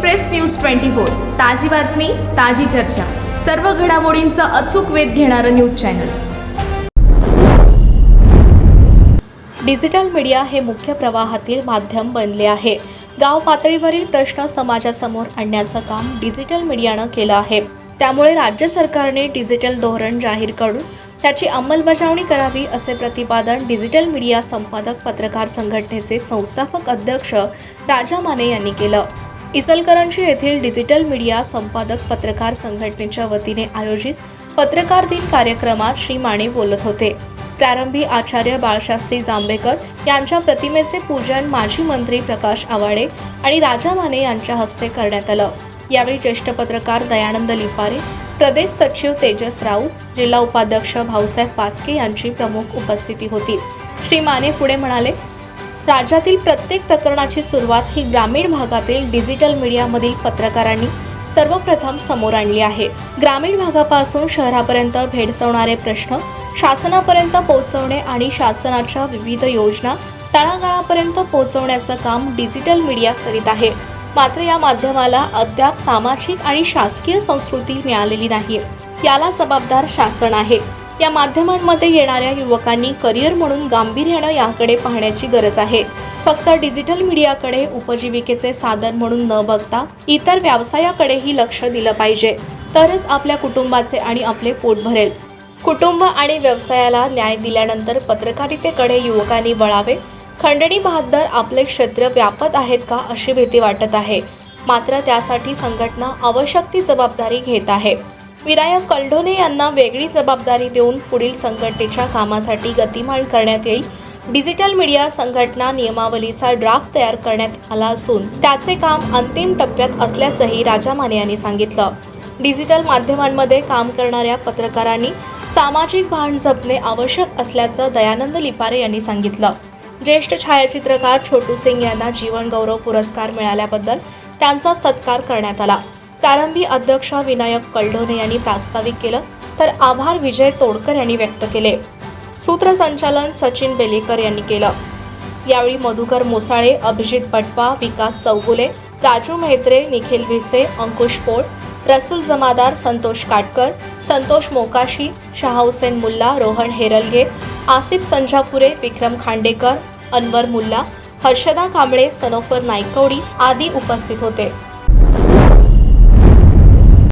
Express news twenty four ताजी बातमी ताजी चर्चा. सर्व घडामोडींचा अचूक वेध घेणारं न्यूज चॅनल. डिजिटल मीडिया हे मुख्य प्रवाहातील माध्यम बनले आहे. गाव पातळीवरील प्रश्न समाजासमोर आणण्याचं काम डिजिटल मीडियानं केलं आहे. त्यामुळे राज्य सरकारने डिजिटल धोरण जाहीर करून त्याची अंमलबजावणी करावी असे प्रतिपादन डिजिटल मीडिया संपादक पत्रकार संघटनेचे संस्थापक अध्यक्ष राजा माने यांनी केलं. इचलकरंजी येथील डिजिटल मीडिया संपादक पत्रकार संघटनेच्या वतीने आयोजित पत्रकार दिन कार्यक्रमात श्री माने बोलत होते. प्रारंभी आचार्य बाळशास्त्री जांभेकर यांच्या प्रतिमेचे पूजन माजी मंत्री प्रकाश आवाडे आणि राजा माने यांच्या हस्ते करण्यात आलं. यावेळी ज्येष्ठ पत्रकार दयानंद लिपारे प्रदेश सचिव तेजस राऊत जिल्हा उपाध्यक्ष भाऊसाहेब फास्के यांची प्रमुख उपस्थिती होती. श्री माने पुढे म्हणाले राज्यातील प्रत्येक प्रकरणाची सुरुवात ही ग्रामीण भागातील डिजिटल मीडियामधील पत्रकारांनी सर्वप्रथम समोर आणली आहे. ग्रामीण भागापासून शहरापर्यंत भेडसवणारे प्रश्न शासनापर्यंत पोहोचवणे आणि शासनाच्या विविध योजना तळागाळापर्यंत पोहोचवण्याचं काम डिजिटल मीडिया करीत आहे. मात्र या माध्यमाला अद्याप सामाजिक आणि शासकीय संस्कृती मिळालेली नाही. याला जबाबदार शासन आहे. या माध्यमांमध्ये येणाऱ्या युवकांनी करिअर म्हणून गांभीर्यानं याकडे पाहण्याची गरज आहे. फक्त डिजिटल मीडियाकडे उपजीविकेचे साधन म्हणून न बघता इतर व्यवसायाकडेही लक्ष दिलं पाहिजे. तरच आपल्या कुटुंबाचे आणि आपले पोट भरेल. कुटुंब आणि व्यवसायाला न्याय दिल्यानंतर पत्रकारितेकडे युवकांनी वळावे. खंडणी बहादर आपले क्षेत्र व्यापत आहेत का अशी भीती वाटत आहे. मात्र त्यासाठी संघटना आवश्यक ती जबाबदारी घेत आहे. विनायक कल्ढोने यांना वेगळी जबाबदारी देऊन पुढील संघटनेच्या कामासाठी गतिमान करण्यात येईल. डिजिटल मीडिया संघटना नियमावलीचा ड्राफ्ट तयार करण्यात आला असून त्याचे काम अंतिम टप्प्यात असल्याचंही राजा माने यांनी सांगितलं. डिजिटल माध्यमांमध्ये काम करणाऱ्या पत्रकारांनी सामाजिक भान जपणे आवश्यक असल्याचं दयानंद लिपारे यांनी सांगितलं. ज्येष्ठ छायाचित्रकार छोटू सिंग यांना जीवन गौरव पुरस्कार मिळाल्याबद्दल त्यांचा सत्कार करण्यात आला. प्रारंभी अध्यक्ष विनायक कलढोने यांनी प्रास्ताविक केलं तर आभार विजय तोडकर यांनी व्यक्त केले. सूत्रसंचालन सचिन बेलेकर यांनी केलं. यावेळी मधुकर मोसाळे अभिजित पटवा विकास चौगुले राजू मेहत्रे निखिल भिसे अंकुश पोळ रसूल जमादार संतोष काटकर संतोष मोकाशी शहाहुसेन मुल्ला रोहन हेरलगे आसिफ संजापुरे विक्रम खांडेकर अनवर मुल्ला हर्षदा कांबळे सनोफर नायकवडी आदी उपस्थित होते.